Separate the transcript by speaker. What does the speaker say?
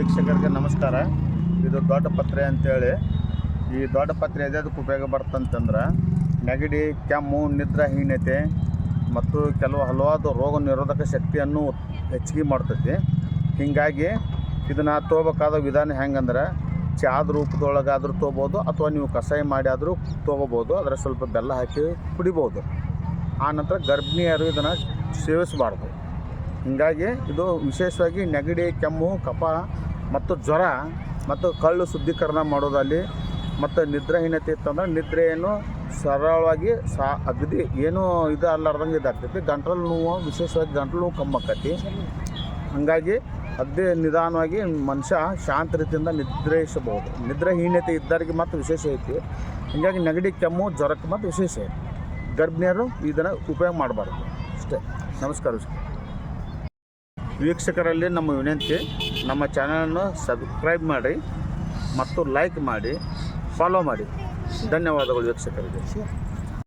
Speaker 1: ವೀಕ್ಷಕರಿಗೆ ನಮಸ್ಕಾರ. ಇದು ದೊಡ್ಡ ಪತ್ರೆ ಅಂತೇಳಿ. ಈ ದೊಡ್ಡ ಪತ್ರೆ ಎದಕ್ಕೆ ಉಪಯೋಗ ಬರ್ತಂತಂದ್ರೆ ನೆಗಡಿ, ಕೆಮ್ಮು ನಿದ್ರಾಹೀನತೆ ಮತ್ತು ಕೆಲವು ಹಲವಾರು ರೋಗ ನಿರೋಧಕ ಶಕ್ತಿಯನ್ನು ಹೆಚ್ಚಿಗೆ ಮಾಡ್ತೈತಿ. ಹೀಗಾಗಿ ಇದನ್ನು ತೊಗೋಬೇಕಾದ ವಿಧಾನ ಹೆಂಗಂದ್ರೆ ಚಾದ ರೂಪದೊಳಗಾದರೂ ತೊಗೋಬೋದು ಅಥವಾ ನೀವು ಕಷಾಯ ಮಾಡಿ ಆದರೂ ತೊಗೋಬೋದು. ಅದರ ಸ್ವಲ್ಪ ಬೆಲ್ಲ ಹಾಕಿ ಕುಡಿಬೋದು. ಆನಂತರ ನಂತರ ಗರ್ಭಿಣಿಯರು ಇದನ್ನು ಸೇವಿಸಬಾರ್ದು. ಹೀಗಾಗಿ ಇದು ವಿಶೇಷವಾಗಿ ನೆಗಡಿ, ಕೆಮ್ಮು, ಕಫ ಮತ್ತು ಜ್ವರ ಮತ್ತು ಕಳ್ಳು ಶುದ್ಧೀಕರಣ ಮಾಡೋದಲ್ಲಿ ಮತ್ತು ನಿದ್ರಾಹೀನತೆ ಇತ್ತಂದ್ರೆ ನಿದ್ರೆಯನ್ನು ಸರಳವಾಗಿ ಸಾ ಅಗದಿ ಏನೂ ಇದು ಅಲ್ಲಾರ್ದಂಗೆ ಇದಾಗ್ತೈತಿ. ಗಂಟಲು ನೋವು, ವಿಶೇಷವಾಗಿ ಗಂಟಲು ನೋವು ಕಮ್ಮಿ ಆಕತಿ. ಹಾಗಾಗಿ ಅದೇ ನಿಧಾನವಾಗಿ ಮನುಷ್ಯ ಶಾಂತ ರೀತಿಯಿಂದ ನಿದ್ರಿಸಬಹುದು ನಿದ್ರಾಹೀನತೆ ಇದ್ದವರಿಗೆ ಮತ್ತು ವಿಶೇಷ ಐತಿ. ಹೀಗಾಗಿ ನೆಗಡಿ, ಕೆಮ್ಮು, ಜ್ವರಕ್ಕೆ ಮತ್ತು ವಿಶೇಷ ಐತಿ. ಗರ್ಭಿಣಿಯರು ಇದನ್ನು ಉಪಯೋಗ ಮಾಡಬಾರ್ದು. ಅಷ್ಟೇ. ನಮಸ್ಕಾರ ವೀಕ್ಷಕರಲ್ಲಿ ನಮ್ಮ ವಿನಂತಿ ನಮ್ಮ ಚಾನಲನ್ನು ಸಬ್ಸ್ಕ್ರೈಬ್ ಮಾಡಿ ಮತ್ತು ಲೈಕ್ ಮಾಡಿ ಫಾಲೋ ಮಾಡಿ. ಧನ್ಯವಾದಗಳು ವೀಕ್ಷಕರಿಗೆ.